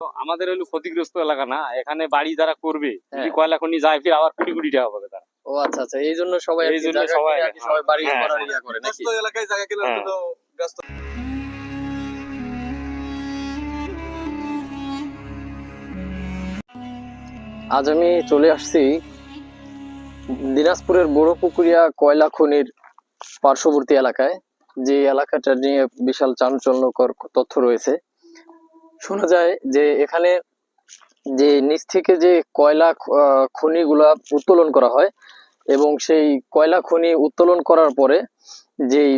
তো আমাদের হলো ক্ষতিগ্রস্ত এলাকা না এখানে বাড়ি যারা করবে যদি হ্যাঁ। কয়লা খনি যায় ফির আবার কোটি কোটি টাকা পাবে তারা ও আচ্ছা আচ্ছা এই জন্য সবাই এই জন্য সবাই- সবাই বাড়ি হ্যাঁ, করার হ্যাঁ। ইয়া করে নাকি ব্যস্ত এলাকায় জায়গা কেনার। জন্য ব্যস্ত আজ আমি চলে আসছি দিনাজপুরের বড় পুকুরিয়া কয়লা খনির পার্শ্ববর্তী এলাকায় যে এলাকাটা নিয়ে বিশাল চাঞ্চল্যকর তথ্য রয়েছে শোনা যায় যে এখানে যে নিচ থেকে যে কয়লা খনিগুলা উত্তোলন করা হয় এবং সেই কয়লা খনি উত্তোলন করার পরে যেই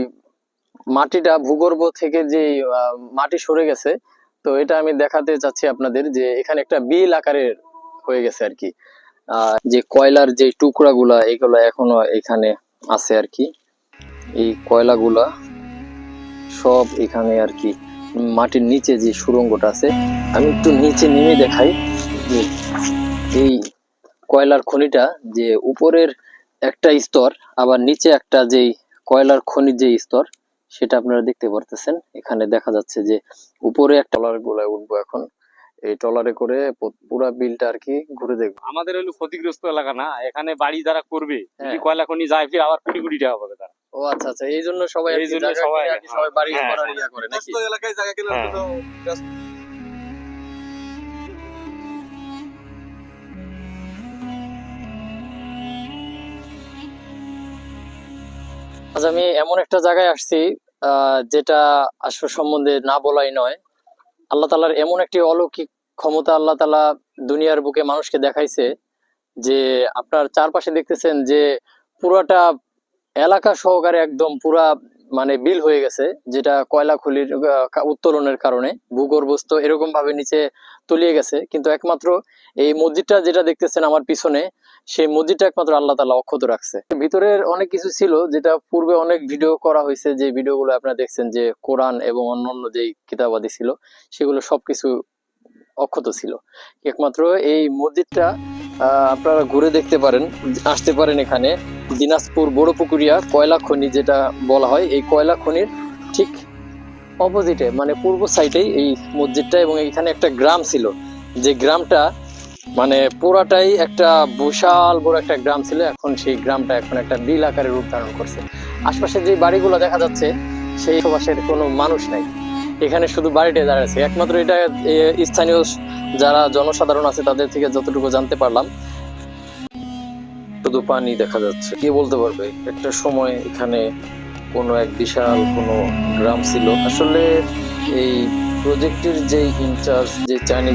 মাটিটা ভূগর্ভ থেকে যে মাটি সরে গেছে, তো এটা আমি দেখাতে চাচ্ছি আপনাদের যে এখানে একটা বিল আকারের হয়ে গেছে আর কি। যে কয়লার যে টুকরাগুলা, এগুলো এখনও এখানে আছে আর কি। এই কয়লাগুলা সব এখানে আর কি মাটির নিচে যে সুড়ঙ্গটা আছে আমি একটু নিচে নেমে দেখাই যে এই কয়লার খনিটা যে উপরের একটা স্তর আবার নিচে একটা যেই কয়লার খনির যে স্তর সেটা আপনারা দেখতে পারতেছেন। এখানে দেখা যাচ্ছে যে উপরে একটা ট্রলার গুলায় উঠবো এখন। এই ট্রলারে করে পুরা বিলটা আর কি ঘুরে দেখব। আমাদের হলো ক্ষতিগ্রস্ত এলাকা না এখানে বাড়ি যারা করবে হ্যাঁ। কয়লা খনি যায় ফির আবার কোটি কোটি টাকা পাবে ও আচ্ছা আচ্ছা এই জন্য সবাই এই জন্য সবাই- সবাই বাড়ি হ্যাঁ, করার হ্যাঁ। ইয়া করে নাকি ব্যস্ত এলাকায় জায়গা কেনার হ্যাঁ। জন্য আজ আমি এমন একটা জায়গায় আসছি আহ, যেটা আসলে সম্বন্ধে না বলাই নয় আল্লাহ তালার এমন একটি অলৌকিক ক্ষমতা আল্লাহ তালা দুনিয়ার বুকে মানুষকে দেখাইছে যে আপনার চারপাশে দেখতেছেন যে পুরাটা এলাকা সহকারে একদম পুরা মানে বিল হয়ে গেছে, যেটা কয়লা খুলির উত্তোলনের কারণে। ভূগর্ভস্থ এরকম ভাবে নিচে তলিয়ে গেছে। কিন্তু একমাত্র এই মসজিদটা যেটা দেখতেছেন আমার পিছনে, সেই মসজিদটা একমাত্র আল্লাহ তালা অক্ষত রাখছে। ভিতরের অনেক কিছু ছিল, যেটা পূর্বে অনেক ভিডিও করা হয়েছে, যে ভিডিওগুলো আপনারা দেখছেন যে কোরআন এবং অন্যান্য যেই কিতাবাদি ছিল, সেগুলো সবকিছু অক্ষত ছিল। একমাত্র এই মসজিদটা আপনারা ঘুরে দেখতে পারেন, আসতে পারেন এখানে। দিনাজপুর বড় পুকুরিয়া কয়লা খনি যেটা বলা হয়, এই কয়লা খনির ঠিক অপোজিটে মানে পূর্ব সাইডেই এই মসজিদটা এবং এখানে একটা গ্রাম ছিল। যে গ্রামটা মানে পুরাটাই একটা বিশাল বড় একটা গ্রাম ছিল, এখন সেই গ্রামটা এখন একটা বিল আকারে রূপ ধারণ করছে। আশপাশে যে বাড়িগুলো দেখা যাচ্ছে, সেই আশেপাশের কোনো মানুষ নাই। এখানে শুধু বাড়িটা দাঁড়াচ্ছে একমাত্র এটা স্থানীয় যারা জনসাধারণ আছে, তাদের থেকে যতটুকু জানতে পারলাম শুধু পানি দেখা যাচ্ছে। কে বলতে পারবে? একটা সময় এখানে কোনো এক বিশাল কোনো গ্রাম ছিল। আসলে এই প্রজেক্টের যে ইনচার্জ যে চাইনিজ